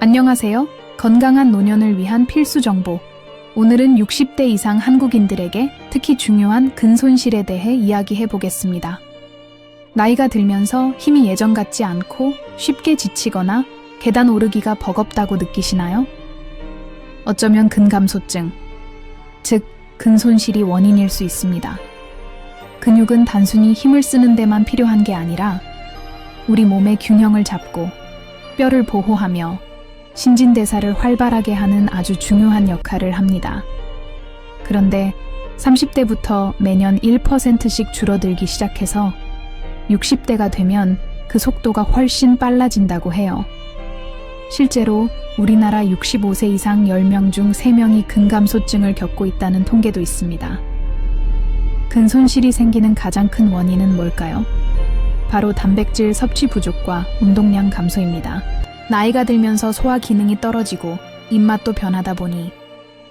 안녕하세요. 건강한 노년을 위한 필수 정보. 오늘은 60대 이상 한국인들에게 특히 중요한 근손실에 대해 이야기해 보겠습니다. 나이가 들면서 힘이 예전 같지 않고 쉽게 지치거나 계단 오르기가 버겁다고 느끼시나요? 어쩌면 근감소증, 즉, 근손실이 원인일 수 있습니다. 근육은 단순히 힘을 쓰는 데만 필요한 게 아니라 우리 몸의 균형을 잡고 뼈를 보호하며 신진대사를 활발하게 하는 아주 중요한 역할을 합니다. 그런데 30대부터 매년 1%씩 줄어들기 시작해서 60대가 되면 그 속도가 훨씬 빨라진다고 해요. 실제로 우리나라 65세 이상 10명 중 3명이 근감소증을 겪고 있다는 통계도 있습니다. 근손실이 생기는 가장 큰 원인은 뭘까요? 바로 단백질 섭취 부족과 운동량 감소입니다. 나이가 들면서 소화 기능이 떨어지고 입맛도 변하다 보니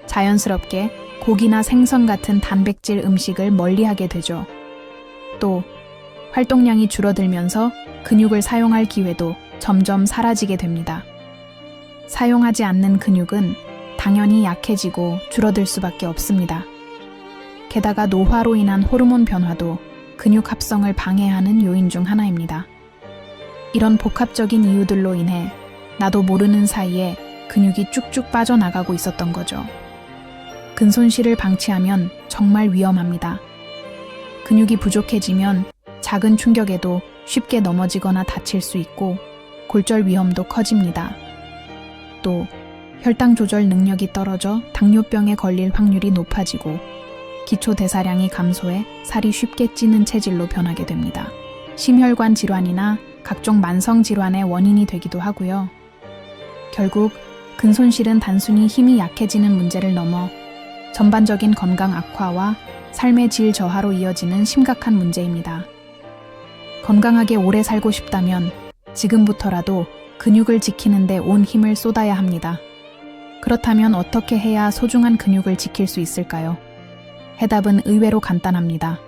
자연스럽게 고기나 생선 같은 단백질 음식을 멀리하게 되죠. 또 활동량이 줄어들면서 근육을 사용할 기회도 점점 사라지게 됩니다. 사용하지 않는 근육은 당연히 약해지고 줄어들 수밖에 없습니다. 게다가 노화로 인한 호르몬 변화도 근육 합성을 방해하는 요인 중 하나입니다. 이런 복합적인 이유들로 인해 나도 모르는 사이에 근육이 쭉쭉 빠져나가고 있었던 거죠. 근손실을 방치하면 정말 위험합니다. 근육이 부족해지면 작은 충격에도 쉽게 넘어지거나 다칠 수 있고 골절 위험도 커집니다. 또 혈당 조절 능력이 떨어져 당뇨병에 걸릴 확률이 높아지고 기초 대사량이 감소해 살이 쉽게 찌는 체질로 변하게 됩니다. 심혈관 질환이나 각종 만성 질환의 원인이 되기도 하고요. 결국 근손실은 단순히 힘이 약해지는 문제를 넘어 전반적인 건강 악화와 삶의 질 저하로 이어지는 심각한 문제입니다. 건강하게 오래 살고 싶다면 지금부터라도 근육을 지키는데 온 힘을 쏟아야 합니다. 그렇다면 어떻게 해야 소중한 근육을 지킬 수 있을까요? 해답은 의외로 간단합니다.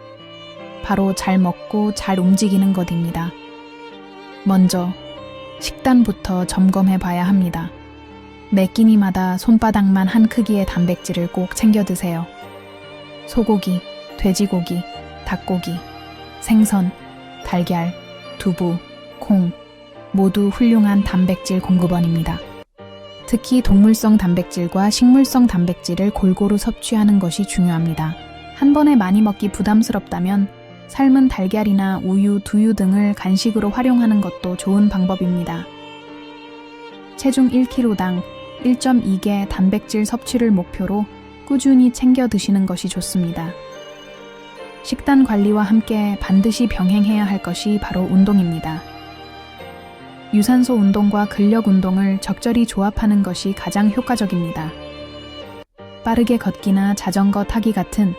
바로 잘 먹고 잘 움직이는 것입니다. 먼저 식단부터 점검해 봐야 합니다. 매 끼니마다 손바닥만 한 크기의 단백질을 꼭 챙겨 드세요. 소고기, 돼지고기, 닭고기, 생선, 달걀, 두부, 콩, 모두 훌륭한 단백질 공급원입니다. 특히 동물성 단백질과 식물성 단백질을 골고루 섭취하는 것이 중요합니다. 한 번에 많이 먹기 부담스럽다면 삶은 달걀이나 우유, 두유 등을 간식으로 활용하는 것도 좋은 방법입니다. 체중 1kg당 1.2개 단백질 섭취를 목표로 꾸준히 챙겨 드시는 것이 좋습니다. 식단 관리와 함께 반드시 병행해야 할 것이 바로 운동입니다. 유산소 운동과 근력 운동을 적절히 조합하는 것이 가장 효과적입니다. 빠르게 걷기나 자전거 타기 같은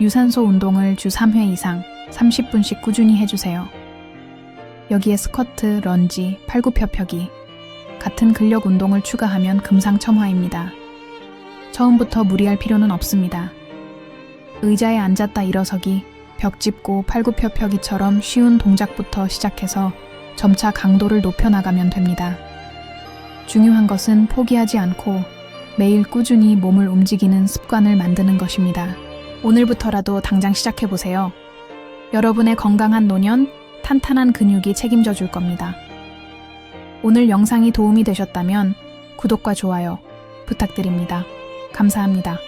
유산소 운동을 주 3회 이상 30분씩 꾸준히 해주세요. 여기에 스쿼트, 런지, 팔굽혀펴기 같은 근력 운동을 추가하면 금상첨화입니다. 처음부터 무리할 필요는 없습니다. 의자에 앉았다 일어서기, 벽 짚고 팔굽혀펴기처럼 쉬운 동작부터 시작해서 점차 강도를 높여나가면 됩니다. 중요한 것은 포기하지 않고 매일 꾸준히 몸을 움직이는 습관을 만드는 것입니다. 오늘부터라도 당장 시작해보세요. 여러분의 건강한 노년, 탄탄한 근육이 책임져 줄 겁니다. 오늘 영상이 도움이 되셨다면 구독과 좋아요 부탁드립니다. 감사합니다.